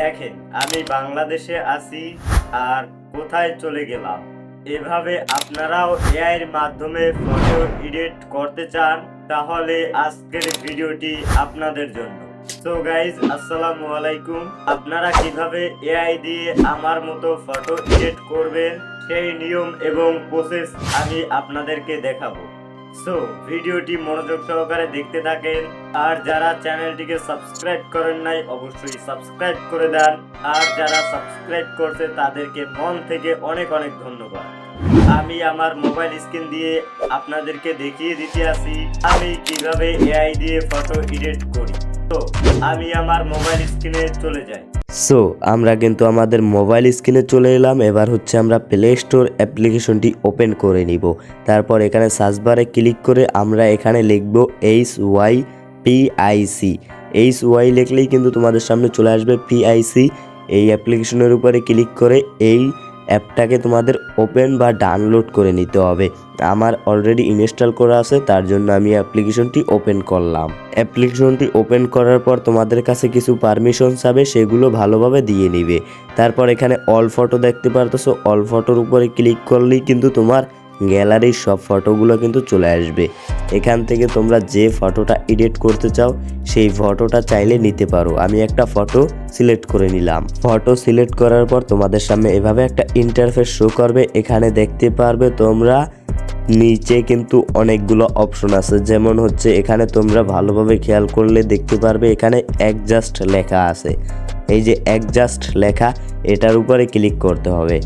দেখেন, আমি বাংলাদেশে আছি আর কোথায় চলে গেলাম। এভাবে আপনারাও এআই এর মাধ্যমে ফটো এডিট করতে চান, তাহলে আজকের ভিডিওটি আপনাদের জন্য। সো গাইজ আসসালামু আলাইকুম। আপনারা কীভাবে এআই দিয়ে আমার মতো ফটো এডিট করবেন, সেই নিয়ম এবং প্রসেস আমি আপনাদেরকে দেখাবো। সো ভিডিওটি মনোযোগ সহকারে দেখতে থাকেন। আর যারা চ্যানেলটিকে সাবস্ক্রাইব করেন নাই, অবশ্যই সাবস্ক্রাইব করে দেন। আর যারা সাবস্ক্রাইব করছে, তাদেরকে মন থেকে অনেক অনেক ধন্যবাদ। আমি আমার মোবাইল স্ক্রিন দিয়ে আপনাদেরকে দেখিয়ে দিতে আসি, আমি কীভাবে এআই দিয়ে ফটো এডিট করি। তো, আমি আমার মোবাইল স্ক্রিনে চলে যাই। সো আমরা কিন্তু আমাদের মোবাইল স্ক্রিনে চলে এলাম। এবার হচ্ছে আমরা প্লে স্টোর অ্যাপ্লিকেশনটি ওপেন করে নিব। তারপর এখানে সার্চ বারে ক্লিক করে আমরা এখানে লিখব H Y P I C H Y লিখলেই কিন্তু তোমাদের সামনে চলে আসবে পিআইসি এই অ্যাপ্লিকেশনের উপরে ক্লিক করে এই অ্যাপটাকে তোমাদের ওপেন বা ডাউনলোড করে নিতে হবে। আমার অলরেডি ইনস্টল করা আছে, তার জন্য আমি অ্যাপ্লিকেশনটি ওপেন করলাম। অ্যাপ্লিকেশনটি ওপেন করার পর তোমাদের কাছে কিছু পারমিশন চাবে সেগুলো ভালোভাবে দিয়ে নিবে। তারপর এখানে অল ফটো দেখতে পারতেছো অল ফটোর উপরে ক্লিক করলেই কিন্তু তোমার গ্যালারির সব ফটোগুলো কিন্তু চলে আসবে। এখান থেকে তোমরা যে ফটোটা এডিট করতে চাও, সেই ফটোটা চাইলে নিতে পারো। আমি একটা ফটো সিলেক্ট করে নিলাম। ফটো সিলেক্ট করার পর তোমাদের সামনে এভাবে একটা ইন্টারফেস শো করবে। এখানে দেখতে পারবে তোমরা নিচে কিন্তু অনেকগুলো অপশন আছে। যেমন হচ্ছে এখানে তোমরা ভালোভাবে খেয়াল করলে দেখতে পারবে এখানে অ্যাডজাস্ট লেখা আছে। এই যে অ্যাডজাস্ট লেখা, এটার উপরে ক্লিক করতে হবে।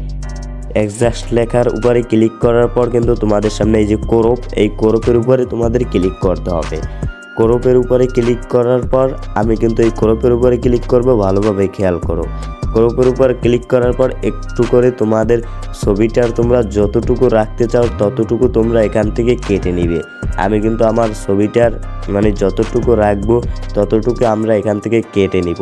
অ্যাডজাস্ট লেখার উপরে ক্লিক করার পর কিন্তু তোমাদের সামনে এই যে কোরপ এই কোরপের উপরে তোমাদের ক্লিক করতে হবে। কোরপের উপরে ক্লিক করার পর আমি কিন্তু এই কোরপের উপরে ক্লিক করব, ভালোভাবে খেয়াল করো। কোরপের উপর ক্লিক করার পর একটু করে তোমাদের ছবিটার তোমরা যতটুকু রাখতে চাও ততটুকু তোমরা এখান থেকে কেটে নিবে। আমি কিন্তু আমার ছবিটার মানে যতটুকু রাখব ততটুকু আমরা এখান থেকে কেটে নিব।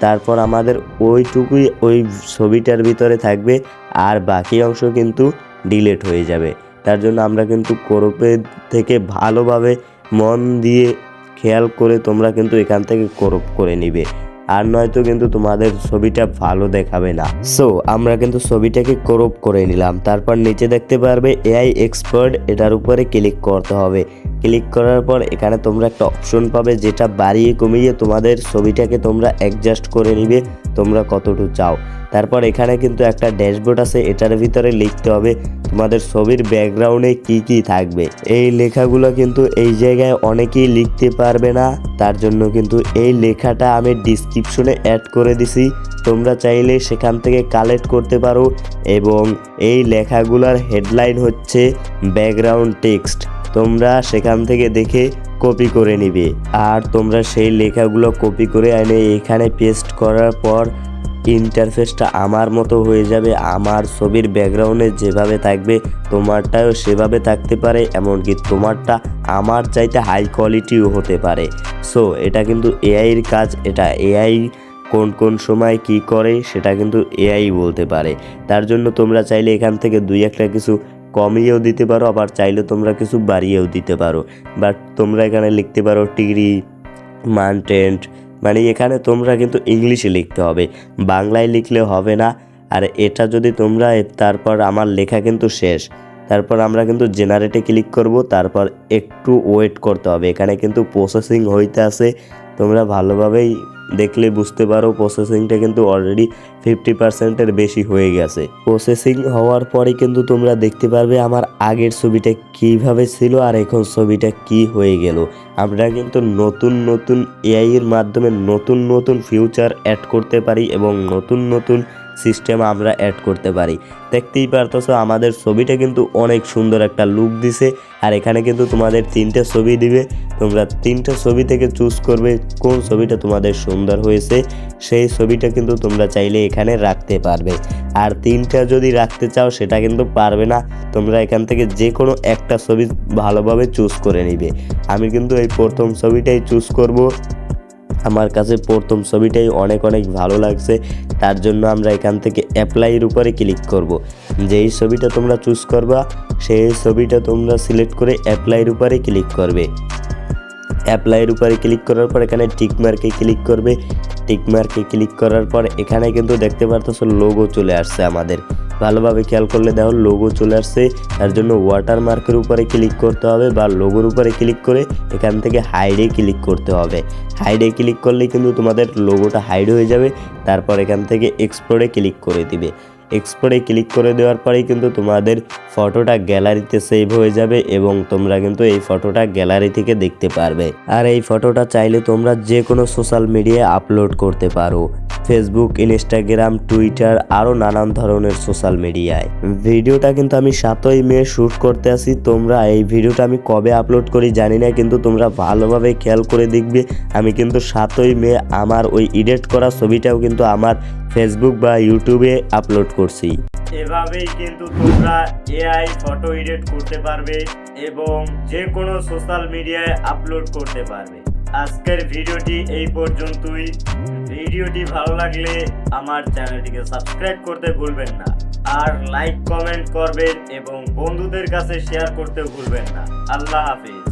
তারপর আমাদের ওইটুকুই ওই ছবিটার ভিতরে থাকবে আর বাকি অংশ কিন্তু ডিলেট হয়ে যাবে। তার জন্য আমরা কিন্তু কোরপে থেকে ভালোভাবে মন দিয়ে খেয়াল করে তোমরা কিন্তু এখান থেকে কোরপ করে নিবে। আর নয়তো কিন্তু তোমাদের ছবিটা ভালো দেখাবে না। সো আমরা কিন্তু ছবিটাকে ক্রপ করে নিলাম। তারপর নিচে দেখতে পারবে এআই এক্সপার্ট এটার উপরে ক্লিক করতে হবে। ক্লিক করার পর এখানে তোমরা একটা অপশন পাবে যেটা বাড়িয়ে কমিয়ে তোমাদের ছবিটাকে তোমরা অ্যাডজাস্ট করে নিবে তোমরা কতটুকু চাও। তারপর এখানে কিন্তু একটা ড্যাশবোর্ড আছে, এটার ভিতরে লিখতে হবে তোমাদের ছবির ব্যাকগ্রাউন্ডে কি কি থাকবে। এই লেখাগুলো কিন্তু এই জায়গায় অনেকেই লিখতে পারবে না, তার জন্য কিন্তু এই লেখাটা আমি ডিসক্রিপশনে অ্যাড করে দিছি। তোমরা চাইলে সেখান থেকে কালেক্ট করতে পারো এবং এই লেখাগুলোর হেডলাইন হচ্ছে ব্যাকগ্রাউন্ড টেক্সট তোমরা সেখান থেকে দেখে কপি করে নিবে। আর তোমরা সেই লেখাগুলো কপি করে এনে এখানে পেস্ট করার পর ইন্টারফেসটা আমার মতো হয়ে যাবে। আমার ছবির ব্যাকগ্রাউন্ডে যেভাবে থাকবে, তোমারটাও সেভাবে থাকতে পারে, এমনকি তোমারটা আমার চাইতে হাই কোয়ালিটিও হতে পারে। সো এটা কিন্তু এআইয়ের কাজ। এটা এআই কোন কোন সময় কি করে, সেটা কিন্তু এআই বলতে পারে। তার জন্য তোমরা চাইলে এখান থেকে দুই একটা কিছু কমিয়েও দিতে পারো, আবার চাইলে তোমরা কিছু বাড়িয়েও দিতে পারো। বাট তোমরা এখানে লিখতে পারো টিগ্রি মাউন্টেন্ট মানে এখানে তোমরা কিন্তু ইংলিশে লিখতে হবে। বাংলায় লিখলে হবে না, আর এটা যদি তোমরা তারপর আমার লেখা কিন্তু শেষ। তারপর আমরা কিন্তু জেনারেটে ক্লিক করব, তারপর একটু ওয়েট করতে হবে। এখানে কিন্তু প্রসেসিং হইতে আছে। তোমরা ভালোভাবেই দেখলে বুঝতে পারো প্রসেসিংটা কিন্তু অলরেডি ফিফটি পার্সেন্টের বেশি হয়ে গেছে। প্রসেসিং হওয়ার পরে কিন্তু তোমরা দেখতে পারবে আমার আগের ছবিটা কীভাবে ছিল আর এখন ছবিটা কি হয়ে গেল। আমরা কিন্তু নতুন নতুন এআইয়ের মাধ্যমে নতুন নতুন ফিউচার অ্যাড করতে পারি এবং নতুন নতুন সিস্টেম আমরা অ্যাড করতে পারি। দেখতেই পারতেছো, আমাদের ছবিটা কিন্তু অনেক সুন্দর একটা লুক দিছে। আর এখানে কিন্তু তোমাদের তিনটে ছবি দিবে। তোমরা তিনটে ছবি থেকে চুজ করবে কোন ছবিটা তোমাদের সুন্দর হয়েছে। সেই ছবিটা কিন্তু তোমরা চাইলে এখানে রাখতে পারবে। আর তিনটা যদি রাখতে চাও, সেটা কিন্তু পারবে না। তোমরা এখান থেকে যে কোনো একটা ছবি ভালোভাবে চুজ করে নিবে। আমি কিন্তু এই প্রথম ছবিটাই চুজ করব। আমার কাছে প্রথম ছবিটাই অনেক অনেক ভালো লাগছে, তার জন্য আমরা এখান থেকে অ্যাপ্লাইয়ের উপরে ক্লিক করব। যেই ছবিটা তোমরা চুজ করবা, সেই ছবিটা তোমরা সিলেক্ট করে অ্যাপ্লাইয়ের উপরে ক্লিক করবে। অ্যাপ্লাইয়ের উপরে ক্লিক করার পর এখানে টিক মার্কে ক্লিক করবে। টিক মার্কে ক্লিক করার পর এখানে কিন্তু দেখতে পারতেছো লোগো চলে আসছে আমাদের। ভালোভাবে খেয়াল করলে দেখো লোগো চলে আসছে। তার জন্য ওয়াটার মার্কের উপরে ক্লিক করতে হবে বা লোগোর উপরে ক্লিক করে এখান থেকে হাইডে ক্লিক করতে হবে। হাইডে ক্লিক করলে কিন্তু তোমাদের লোগোটা হাইড হয়ে যাবে। তারপর এখান থেকে এক্সপ্লোরে ক্লিক করে দিবে। এক্সপোর্টে ক্লিক করে দেওয়ার পরেই কিন্তু তোমাদের ফটোটা গ্যালারিতে সেভ হয়ে যাবে এবং তোমরা কিন্তু এই ফটোটা গ্যালারি থেকে দেখতে পারবে। আর এই ফটোটা চাইলে তোমরা যে কোনো সোশ্যাল মিডিয়ায় আপলোড করতে পারো। ফেসবুক ইনস্টাগ্রাম টুইটার আরও নানান ধরনের সোশ্যাল মিডিয়ায় ভিডিওটা কিন্তু আমি সাতই মে শ্যুট করতে আসি। তোমরা এই ভিডিওটা আমি কবে আপলোড করি জানি না, কিন্তু তোমরা ভালোভাবে খেয়াল করে দেখবে। আমি কিন্তু সাতই মে আমার ওই এডিট করা ছবিটাও কিন্তু আমার ফেসবুক বা ইউটিউবে আপলোড করছি। এভাবেই কিন্তু তোমরা এআই ফটো এডিট করতে পারবে এবং যে কোনো সোশ্যাল মিডিয়ায় আপলোড করতে পারবে। আজকের ভিডিওটি এই পর্যন্তই। ভিডিওটি ভালো লাগলে আমার চ্যানেলটিকে সাবস্ক্রাইব করতে ভুলবেন না আর লাইক কমেন্ট করবেন এবং বন্ধুদের কাছে শেয়ার করতে ভুলবেন না। আল্লাহ হাফিজ।